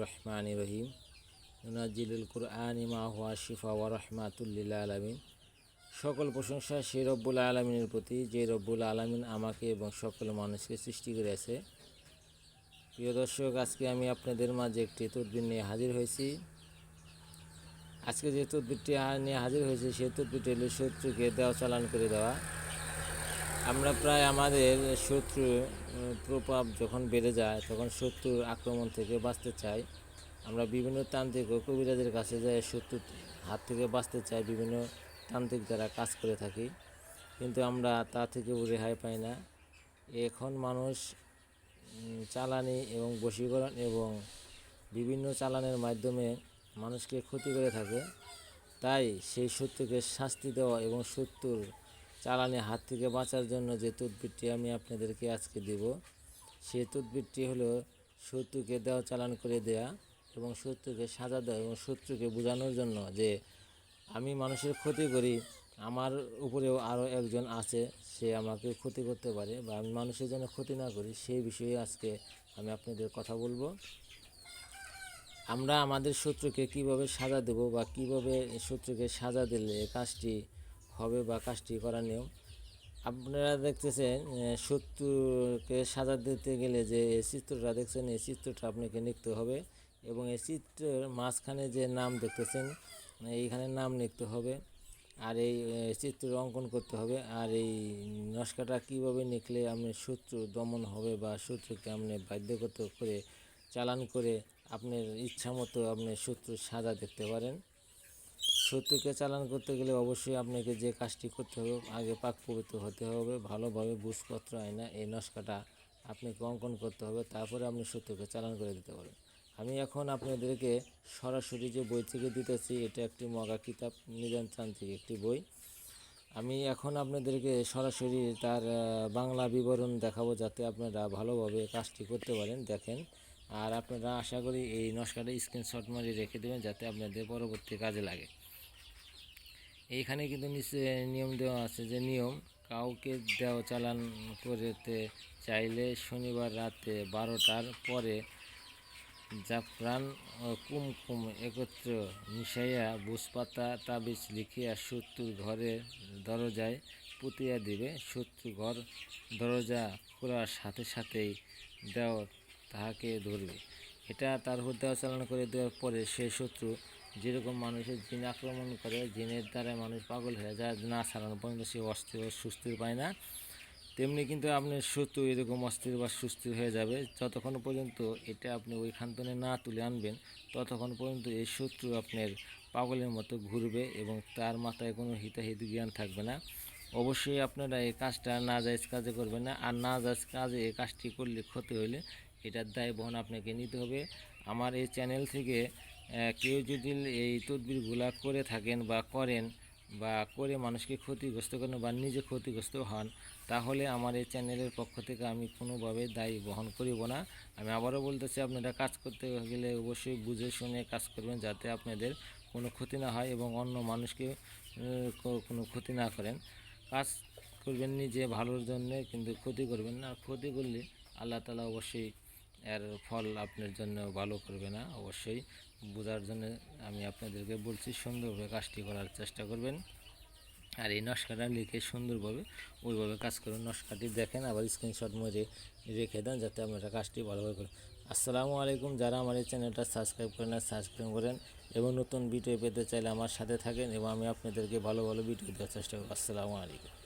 রহমানির রহিম শিফা ওয়া সকল প্রশংসা সেই রব্বুল আলমিনের প্রতি, যে রব্বুল আলমিন আমাকে এবং সকল মানুষকে সৃষ্টি করেছে। প্রিয় দর্শক, আজকে আমি আপনাদের মাঝে একটি তদবির নিয়ে হাজির হয়েছি। আজকে যে তদবিরটি নিয়ে হাজির হয়েছে, সেই তদবিরটি হলো শত্রুকে দেওয়া, চালান করে দেওয়া। আমরা প্রায় আমাদের শত্রু প্রভাব যখন বেড়ে যায়, তখন শত্রুর আক্রমণ থেকে বাঁচতে চাই। আমরা বিভিন্ন তান্ত্রিক ও কবিরাজের কাছে যাই, শত্রুর হাত থেকে বাঁচতে চাই, বিভিন্ন তান্ত্রিক দ্বারা কাজ করে থাকি। কিন্তু আমরা তা থেকেও রেহাই পাই না। এখন মানুষ চালানি এবং বশীকরণ এবং বিভিন্ন চালানের মাধ্যমে মানুষকে ক্ষতি করে থাকে। তাই সেই শত্রুকে শাস্তি দেওয়া এবং শত্রুর চালানি হাত থেকে বাঁচার জন্য যে তদবিরটি আমি আপনাদেরকে আজকে দেব সেই তদবিরটি হলো শত্রুকে দেওয়া, চালান করে দেয়া এবং শত্রুকে সাজা দেওয়া এবং শত্রুকে বোঝানোর জন্য যে আমি মানুষের ক্ষতি করি, আমার উপরেও আরও একজন আছে, সে আমাকে ক্ষতি করতে পারে বা আমি মানুষের জন্য ক্ষতি না করি, সেই বিষয়ে আজকে আমি আপনাদের কথা বলব। আমরা আমাদের শত্রুকে কীভাবে সাজা দেব বা কীভাবে শত্রুকে সাজা দিলে কাজটি হবে বা কাজটি করার নিয়ম। আপনারা দেখতেছেন শত্রুকে সাজা দিতে গেলে যে চিত্রটা দেখছেন, এই চিত্রটা আপনাকে লিখতে হবে এবং এই চিত্রের মাঝখানে যে নাম দেখতেছেন, এইখানে নাম লিখতে হবে আর এই চিত্র অঙ্কন করতে হবে আর এই নস্কাটা কীভাবে লিখলে আপনি শত্রু দমন হবে বা শত্রুকে আপনি বাধ্য করতে করে চালান করে আপনার ইচ্ছা মতো আপনি শত্রুর সাজা দেখতে পারেন। শত্রুকে চালান করতে গেলে অবশ্যই আপনাকে যে কাজটি করতে হবে, আগে পাক পবিত্র হতে হবে, ভালোভাবে বুঝপত্র, আয়না, এই নস্কাটা আপনাকে অঙ্কন করতে হবে, তারপরে আপনি শত্রুকে চালান করে দিতে পারেন আমি এখন আপনাদেরকে সরাসরি যে বই থেকে দিতেছি, এটা একটি মগা কিতাব নিজানতান্ত্রিক একটি বই। আমি এখন আপনাদেরকে সরাসরি তার বাংলা বিবরণ দেখাবো যাতে আপনারা ভালোভাবে কাজটি করতে পারেন। দেখেন, আর আপনারা আশা করি এই নস্কাটা স্ক্রিনশট মারিয়ে রেখে দেবেন যাতে আপনাদের পরবর্তী কাজে লাগে। এইখানে কিন্তু নিচে নিয়ম দেওয়া আছে যে নিয়ম, কাউকে দেওয়া চালান করতে চাইলে শনিবার রাতে বারোটার পরে জাফরান কুমকুম একত্র মিশাইয়া বুসপাতা তাবিজ লিখিয়া শত্রুর ঘরে দরজায় পুতিয়া দিবে। শত্রু ঘর দরজা খোলার সাথে সাথেই দেও তাহাকে ধরবে। এটা তার উপর দেওয়া চালান করে দেওয়ার পরে সে শত্রু যেরকম মানুষের জিন আক্রমণ করে, জিনের দ্বারা মানুষ পাগল হয়ে যায়, না ছাড়ানো পর্যন্ত সে অস্থির সুস্থির পায় না। তেমনি কিন্তু আপনার শত্রু এরকম অস্থির বা সুস্থির হয়ে যাবে, যতক্ষণ পর্যন্ত এটা আপনি ওই খান্তনে না তুলে আনবেন, ততক্ষণ পর্যন্ত এই শত্রু আপনার পাগলের মতো ঘুরবে এবং তার মাথায় কোনো হিতাহিত জ্ঞান থাকবে না। অবশ্যই আপনারা এই কাজটা না যাইজ কাজে করবেন না, আর না যাইজ কাজে এই কাজটি করলে ক্ষতি হলে এটার দায় বহন আপনাকে নিতে হবে। আমার এই চ্যানেল থেকে কেউ যদি এই তদবিরগুলা করে থাকেন বা করেন বা করে মানুষকে ক্ষতিগ্রস্ত করেন বা নিজে ক্ষতিগ্রস্ত হন, তাহলে আমার এই চ্যানেলের পক্ষ থেকে আমি কোনোভাবে দায়ী বহন করিব না। আমি আবারও বলতেছি, আপনারা কাজ করতে গেলে অবশ্যই বুঝে শুনে কাজ করবেন যাতে আপনাদের কোনো ক্ষতি না হয় এবং অন্য মানুষকে কোনো ক্ষতি না করেন। কাজ করবেন নিজে ভালোর জন্য, কিন্তু ক্ষতি করবেন না। ক্ষতি করলে আল্লাহ তালা অবশ্যই এর ফল আপনার জন্য ভালো করবে না, অবশ্যই। বোঝার জন্য আমি আপনাদেরকে বলছি, সুন্দরভাবে কাজটি করার চেষ্টা করবেন। আর এই নস্কাটা লিখে সুন্দরভাবে ওইভাবে কাজ করুন নস্কাটি দেখেন, আবার স্ক্রিনশট মরে রেখে দেন যাতে আপনারা কাজটি ভালোভাবে করেন। আসসালামু আলাইকুম, যারা আমার এই চ্যানেলটা সাবস্ক্রাইব করেন আর সাবস্ক্রাইব করেন এবং নতুন ভিডিও পেতে চাইলে আমার সাথে থাকেন এবং আমি আপনাদেরকে ভালো ভালো ভিডিও দেওয়ার চেষ্টা করব। আসসালামু আলাইকুম।